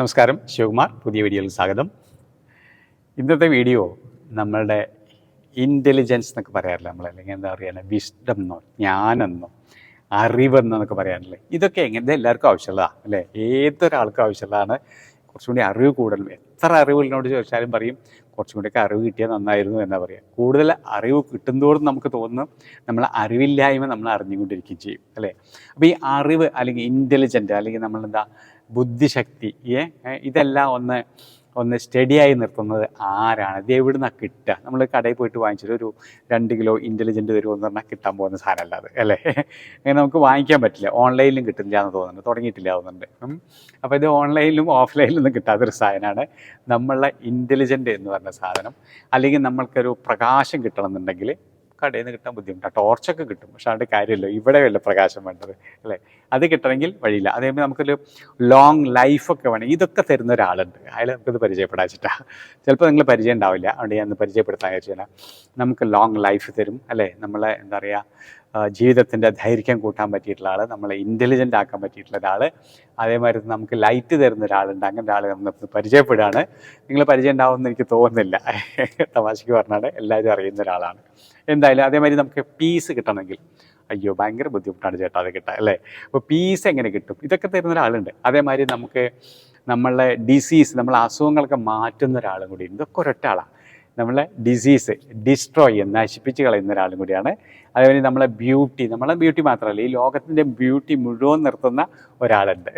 നമസ്കാരം ശിവകുമാർ. പുതിയ വീഡിയോയിൽ സ്വാഗതം. ഇന്നത്തെ വീഡിയോ നമ്മളുടെ ഇന്റലിജൻസ് എന്നൊക്കെ പറയാറില്ല നമ്മൾ അല്ലെങ്കിൽ എന്താ പറയുക വിസ്ഡം എന്നോ ജ്ഞാനെന്നോ അറിവെന്നൊക്കെ പറയാറില്ലേ? ഇതൊക്കെ എങ്ങനെ എല്ലാവർക്കും ആവശ്യമുള്ളതാണ് അല്ലേ? ഏതൊരാൾക്കും ആവശ്യമുള്ളതാണ്. കുറച്ചും കൂടി അറിവ് കൂടുതലും എത്ര അറിവുള്ളതിനോട് ചോദിച്ചാലും പറയും കുറച്ചും കൂടിയൊക്കെ അറിവ് കിട്ടിയാൽ നന്നായിരുന്നു എന്നാ പറയുക കൂടുതൽ അറിവ് കിട്ടുന്നതോടും നമുക്ക് തോന്നുന്നു നമ്മൾ അറിവില്ലായ്മ നമ്മൾ അറിഞ്ഞുകൊണ്ടിരിക്കുകയും ചെയ്യും അല്ലേ? അപ്പോൾ ഈ അറിവ് അല്ലെങ്കിൽ ഇന്റലിജന്റ് അല്ലെങ്കിൽ നമ്മളെന്താ ബുദ്ധിശക്തി ഏ ഇതെല്ലാം ഒന്ന് ഒന്ന് സ്റ്റഡിയായി നിർത്തുന്നത് ആരാണ്? ഇത് എവിടെ നിന്നാണ് കിട്ടുക? നമ്മൾ കടയിൽ പോയിട്ട് വാങ്ങിച്ചിട്ട് ഒരു രണ്ട് കിലോ ഇന്റലിജന്റ് തരുമോ എന്ന് പറഞ്ഞാൽ കിട്ടാൻ പോകുന്ന സാധനമല്ല അത് അല്ലേ? അങ്ങനെ നമുക്ക് വാങ്ങിക്കാൻ പറ്റില്ല. ഓൺലൈനിലും കിട്ടില്ല എന്ന് തോന്നുന്നുണ്ട് തുടങ്ങിയിട്ടില്ല തോന്നുന്നുണ്ട്. അപ്പോൾ ഇത് ഓൺലൈനിലും ഓഫ്ലൈനിലും ഒന്നും കിട്ടാത്തൊരു സാധനമാണ് നമ്മളെ ഇന്റലിജന്റ് എന്ന് പറഞ്ഞ സാധനം. അല്ലെങ്കിൽ നമ്മൾക്കൊരു പ്രകാശം കിട്ടണമെന്നുണ്ടെങ്കിൽ കടയിൽ നിന്ന് കിട്ടാൻ ബുദ്ധിമുട്ടാണ് ടോർച്ചൊക്കെ കിട്ടും. പക്ഷെ അതിന്റെ കാര്യമില്ല. ഇവിടെ വല്ല പ്രകാശം വേണ്ടത് അല്ലേ? അത് കിട്ടണമെങ്കിൽ വഴിയില്ല. അതേപോലെ നമുക്കൊരു ലോങ് ലൈഫൊക്കെ വേണം ഇതൊക്കെ തരുന്ന ഒരാളുണ്ട്. അയാൾ നമുക്കിത് വെച്ചിട്ടാ ചിലപ്പോൾ നിങ്ങൾ പരിചയം ഉണ്ടാവില്ല. അതുകൊണ്ട് ഞാൻ പരിചയപ്പെടുത്താൻ വെച്ചാൽ നമുക്ക് ലോങ് ലൈഫ് തരും അല്ലേ? നമ്മളെ എന്താ പറയുക ജീവിതത്തിന്റെ ദൈർഘ്യം കൂട്ടാൻ പറ്റിയിട്ടുള്ള ആൾ നമ്മളെ ഇന്റലിജന്റ് ആക്കാൻ പറ്റിയിട്ടുള്ള ഒരാൾ അതേമാതിരി നമുക്ക് ലൈറ്റ് തരുന്ന ഒരാളുണ്ട്. അങ്ങനെ ഒരാൾ നമ്മൾ പരിചയപ്പെടുകയാണ്. നിങ്ങൾ പരിചയം ഉണ്ടാവുമെന്ന് എനിക്ക് തോന്നുന്നില്ല. തമാശയ്ക്ക് പറഞ്ഞാൽ എല്ലാവരും അറിയുന്ന ഒരാളാണ്. എന്തായാലും അതേമാതിരി നമുക്ക് പീസ് കിട്ടണമെങ്കിൽ അയ്യോ ഭയങ്കര ബുദ്ധിമുട്ടാണ് ചേട്ടാ അത് കിട്ടുക അല്ലേ? അപ്പോൾ പീസ് എങ്ങനെ കിട്ടും? ഇതൊക്കെ തരുന്ന ഒരാളുണ്ട്. അതേമാതിരി നമുക്ക് നമ്മളെ ഡിസീസ് നമ്മളെ അസുഖങ്ങളൊക്കെ മാറ്റുന്ന ഒരാളും കൂടി ഇതൊക്കെ ഒരൊറ്റ ആളാണ് നമ്മളെ ഡിസീസ് ഡിസ്ട്രോയ് ചെയ്യുന്ന നശിപ്പിച്ച് കളയുന്ന ഒരാളും കൂടിയാണ്. അതേപോലെ നമ്മളെ ബ്യൂട്ടി നമ്മളെ ബ്യൂട്ടി മാത്രമല്ല ഈ ലോകത്തിന്റെ ബ്യൂട്ടി മുഴുവൻ നിർത്തുന്ന ഒരാളുണ്ട്.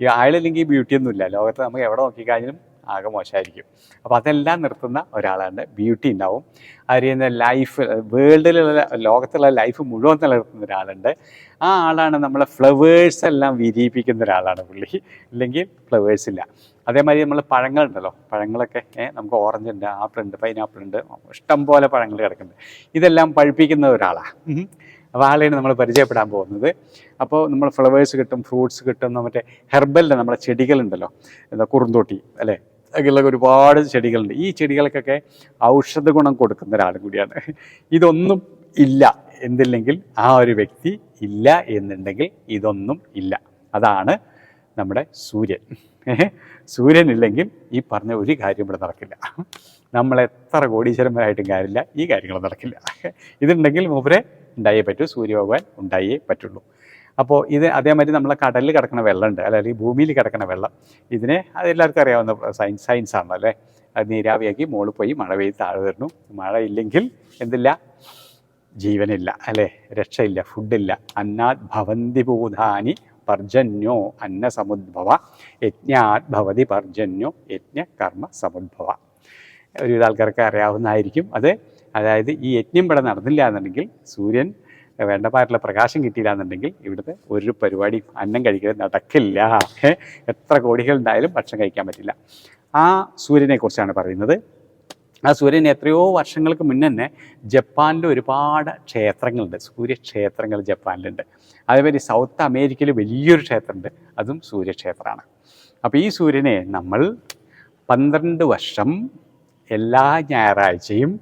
ഈ ആളില്ലെങ്കിൽ ബ്യൂട്ടിയൊന്നുമില്ല ലോകത്ത് നമുക്ക് എവിടെ നോക്കിക്കഴിഞ്ഞാലും ആകെ മോശമായിരിക്കും. അപ്പോൾ അതെല്ലാം നിർത്തുന്ന ഒരാളാണ് ബ്യൂട്ടി ഉണ്ടാവും അറിയുന്ന ലൈഫ് വേൾഡിലുള്ള ലോകത്തുള്ള ലൈഫ് മുഴുവൻ നിലനിർത്തുന്ന ഒരാളുണ്ട്. ആ ആളാണ് നമ്മളെ ഫ്ലവേഴ്സ് എല്ലാം വിരിയിപ്പിക്കുന്ന ഒരാളാണ് പുള്ളി. ഇല്ലെങ്കിൽ ഫ്ലവേഴ്സ് ഇല്ല. അതേമാതിരി നമ്മൾ പഴങ്ങളുണ്ടല്ലോ. പഴങ്ങളൊക്കെ നമുക്ക് ഓറഞ്ച് ഉണ്ട് ആപ്പിൾ ഉണ്ട് പൈനാപ്പിൾ ഉണ്ട്. ഇഷ്ടം പോലെ പഴങ്ങൾ കിടക്കുന്നുണ്ട്. ഇതെല്ലാം പഴുപ്പിക്കുന്ന ഒരാളാണ് അപ്പോൾ ആളെയാണ് നമ്മൾ പരിചയപ്പെടാൻ പോകുന്നത്. അപ്പോൾ നമ്മൾ ഫ്ലവേഴ്സ് കിട്ടും ഫ്രൂട്ട്സ് കിട്ടും മറ്റേ ഹെർബലിന്റെ നമ്മുടെ ചെടികളുണ്ടല്ലോ. എന്താ കുറുന്തോട്ടി അല്ലേ? അങ്ങനെയുള്ള ഒരുപാട് ചെടികളുണ്ട്. ഈ ചെടികൾക്കൊക്കെ ഔഷധ ഗുണം കൊടുക്കുന്ന ഒരാളും കൂടിയാണ്. ഇതൊന്നും ഇല്ല എന്തില്ലെങ്കിൽ ആ ഒരു വ്യക്തി ഇല്ല എന്നുണ്ടെങ്കിൽ ഇതൊന്നും ഇല്ല. അതാണ് നമ്മുടെ സൂര്യൻ. സൂര്യൻ ഇല്ലെങ്കിൽ ഈ പറഞ്ഞ ഒരു കാര്യം ഇവിടെ നടക്കില്ല. നമ്മൾ എത്ര കോടീശ്വരന്മാരായിട്ടും കാര്യമില്ല ഈ കാര്യങ്ങൾ നടക്കില്ല. ഇതുണ്ടെങ്കിൽ മൂപ്പരെ ഉണ്ടായേ പറ്റൂ സൂര്യഭഗവാൻ ഉണ്ടായേ പറ്റുള്ളൂ. അപ്പോൾ ഇത് അതേമാതിരി നമ്മളെ കടലിൽ കിടക്കുന്ന വെള്ളമുണ്ട് അല്ലെങ്കിൽ ഭൂമിയിൽ കിടക്കുന്ന വെള്ളം. ഇതിനെ എല്ലാവർക്കും അറിയാവുന്ന സയൻസ് സയൻസ് ആണല്ലോ അല്ലേ? അത് നീരാവിയാക്കി മുകളിൽ പോയി മഴ പെയ്ത് താഴെ വരുന്നു മഴ ഇല്ലെങ്കിൽ എന്തില്ല? ജീവനില്ല അല്ലേ? രക്ഷയില്ല ഫുഡില്ല. അന്നാത് ഭവന്തി ഭൂതാനി പർജന്യോ അന്ന സമുദ്ഭവ. യജ്ഞാത് ഭവതി പർജന്യോ യജ്ഞ കർമ്മ സമുദ്ഭവ. ഒരുവിധ ആൾക്കാർക്ക് അറിയാവുന്നതായിരിക്കും അത്. അതായത് ഈ യജ്ഞം ഇവിടെ നടന്നില്ല എന്നുണ്ടെങ്കിൽ സൂര്യൻ വേണ്ട പാട്ടുള്ള പ്രകാശം കിട്ടിയില്ല എന്നുണ്ടെങ്കിൽ ഇവിടുത്തെ ഒരു പരിപാടി അന്നം കഴിക്കാൻ നടക്കില്ല. എത്ര കോടികൾ ഉണ്ടായാലും ഭക്ഷണം കഴിക്കാൻ പറ്റില്ല. ആ സൂര്യനെക്കുറിച്ചാണ് പറയുന്നത്. ആ സൂര്യൻ എത്രയോ വർഷങ്ങൾക്ക് മുന്നേ തന്നെ ജപ്പാനിൽ ഒരുപാട് ക്ഷേത്രങ്ങളുണ്ട്. സൂര്യക്ഷേത്രങ്ങൾ ജപ്പാനിലുണ്ട്. അതേപോലെ സൗത്ത് അമേരിക്കയിൽ വലിയൊരു ക്ഷേത്രമുണ്ട്. അതും സൂര്യക്ഷേത്രമാണ്. അപ്പോൾ ഈ സൂര്യനെ നമ്മൾ പന്ത്രണ്ട് വർഷം എല്ലാ ഞായറാഴ്ചയും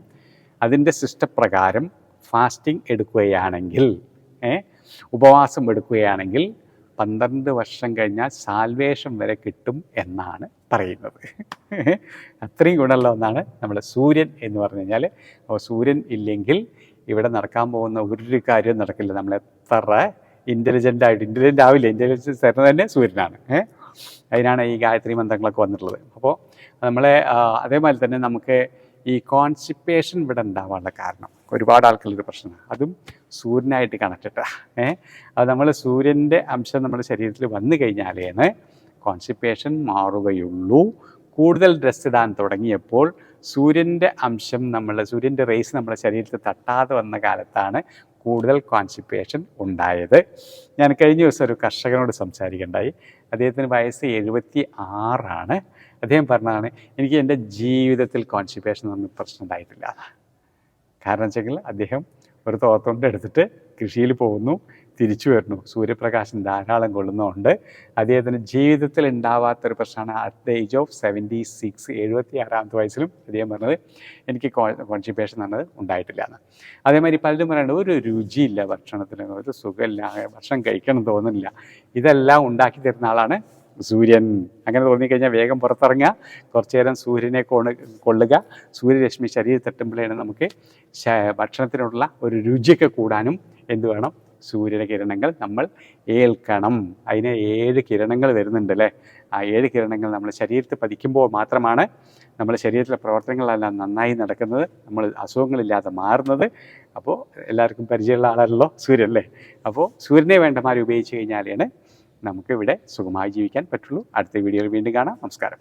അതിന്റെ സിസ്റ്റപ്രകാരം ഫാസ്റ്റിംഗ് എടുക്കുകയാണെങ്കിൽ ഉപവാസം എടുക്കുകയാണെങ്കിൽ പന്ത്രണ്ട് വർഷം കഴിഞ്ഞാൽ സാൽവേഷം വരെ കിട്ടും എന്നാണ് പറയുന്നത്. അത്രയും ഗുണമുള്ള ഒന്നാണ് നമ്മുടെ സൂര്യൻ എന്ന് പറഞ്ഞു കഴിഞ്ഞാൽ അപ്പോൾ സൂര്യൻ ഇല്ലെങ്കിൽ ഇവിടെ നടക്കാൻ പോകുന്ന ഒരു കാര്യവും നടക്കില്ല. നമ്മൾ എത്ര ഇന്റലിജന്റ് ആയിട്ട് ഇന്റലിജന്റ് ആവില്ല. ഇന്റലിജൻസ് തരുന്നത് തന്നെ സൂര്യനാണ് അതിനാണ് ഈ ഗായത്രി മന്ത്രങ്ങളൊക്കെ വന്നിട്ടുള്ളത്. അപ്പോൾ നമ്മളെ അതേപോലെ തന്നെ നമുക്ക് ഈ കോൺസിപ്പേഷൻ ഇവിടെ ഉണ്ടാവാനുള്ള കാരണം. ഒരുപാട് ആൾക്കുള്ളൊരു പ്രശ്നമാണ്. അതും സൂര്യനായിട്ട് കണക്റ്റഡാണ് ഏഹ് അത് നമ്മൾ സൂര്യന്റെ അംശം നമ്മുടെ ശരീരത്തിൽ വന്നു കഴിഞ്ഞാലേന്ന് കോൺസ്റ്റിപ്പേഷൻ മാറുകയുള്ളൂ. കൂടുതൽ ഡ്രസ്സ് ഇടാൻ തുടങ്ങിയപ്പോൾ സൂര്യന്റെ അംശം നമ്മൾ സൂര്യന്റെ റേസ് നമ്മുടെ ശരീരത്തിൽ തട്ടാതെ വന്ന കാലത്താണ് കൂടുതൽ കോൺസ്റ്റിപ്പേഷൻ ഉണ്ടായത്. ഞാൻ കഴിഞ്ഞ ദിവസം ഒരു കർഷകനോട് സംസാരിക്കേണ്ടായി. അദ്ദേഹത്തിന് വയസ്സ് എഴുപത്തി ആറാണ് അദ്ദേഹം പറഞ്ഞതാണ് എനിക്ക് എന്റെ ജീവിതത്തിൽ കോൺസ്റ്റിപ്പേഷൻ ഒന്നും പ്രശ്നം ഉണ്ടായിട്ടില്ല. കാരണം വെച്ചെങ്കിൽ അദ്ദേഹം ഒരു തോത്തോണ്ട് എടുത്തിട്ട് കൃഷിയിൽ പോകുന്നു തിരിച്ചു വരുന്നു. സൂര്യപ്രകാശം ധാരാളം കൊള്ളുന്നതുകൊണ്ട് അദ്ദേഹത്തിന് ജീവിതത്തിൽ ഉണ്ടാവാത്തൊരു പ്രശ്നമാണ് at the age of seventy six എഴുപത്തി ആറാമത്തെ വയസ്സിലും അദ്ദേഹം പറഞ്ഞത് എനിക്ക് കോൺസ്റ്റിപ്പേഷൻ എന്നത് ഉണ്ടായിട്ടില്ല എന്ന്. അതേമാതിരി പലരും പറയുന്നത് ഒരു രുചിയില്ല ഭക്ഷണത്തിന് ഒരു സുഖമില്ല ഭക്ഷണം കഴിക്കണം തോന്നുന്നില്ല. ഇതെല്ലാം ഉണ്ടാക്കി തരുന്ന ആളാണ് സൂര്യൻ അങ്ങനെ തോന്നിക്കഴിഞ്ഞാൽ വേഗം പുറത്തിറങ്ങുക. കുറച്ചു നേരം സൂര്യനെ കൊണ് കൊള്ളുക. സൂര്യരശ്മി ശരീരം തട്ടുമ്പോഴാണ് നമുക്ക് ഭക്ഷണത്തിനുള്ള ഒരു രുചിയൊക്കെ കൂടാനും എന്ത് വേണം? സൂര്യന്റെ കിരണങ്ങൾ നമ്മൾ ഏൽക്കണം. അതിന് ഏഴ് കിരണങ്ങൾ വരുന്നുണ്ട് അല്ലേ ആ ഏഴ് കിരണങ്ങൾ നമ്മൾ ശരീരത്തിൽ പതിക്കുമ്പോൾ മാത്രമാണ് നമ്മുടെ ശരീരത്തിലെ പ്രവർത്തനങ്ങളെല്ലാം നന്നായി നടക്കുന്നത്. നമ്മൾ അസുഖങ്ങളില്ലാതെ മാറുന്നത്. അപ്പോൾ എല്ലാവർക്കും പരിചയമുള്ള ആളാണല്ലോ സൂര്യൻ അല്ലേ? അപ്പോൾ സൂര്യനെ വേണ്ടമാരെ ഉപയോഗിച്ച് കഴിഞ്ഞാലാണ് നമുക്ക് ഇവിടെ സുഖമായി ജീവിക്കാൻ പറ്റുള്ളൂ. അടുത്ത വീഡിയോയിൽ വീണ്ടും കാണാം. നമസ്കാരം.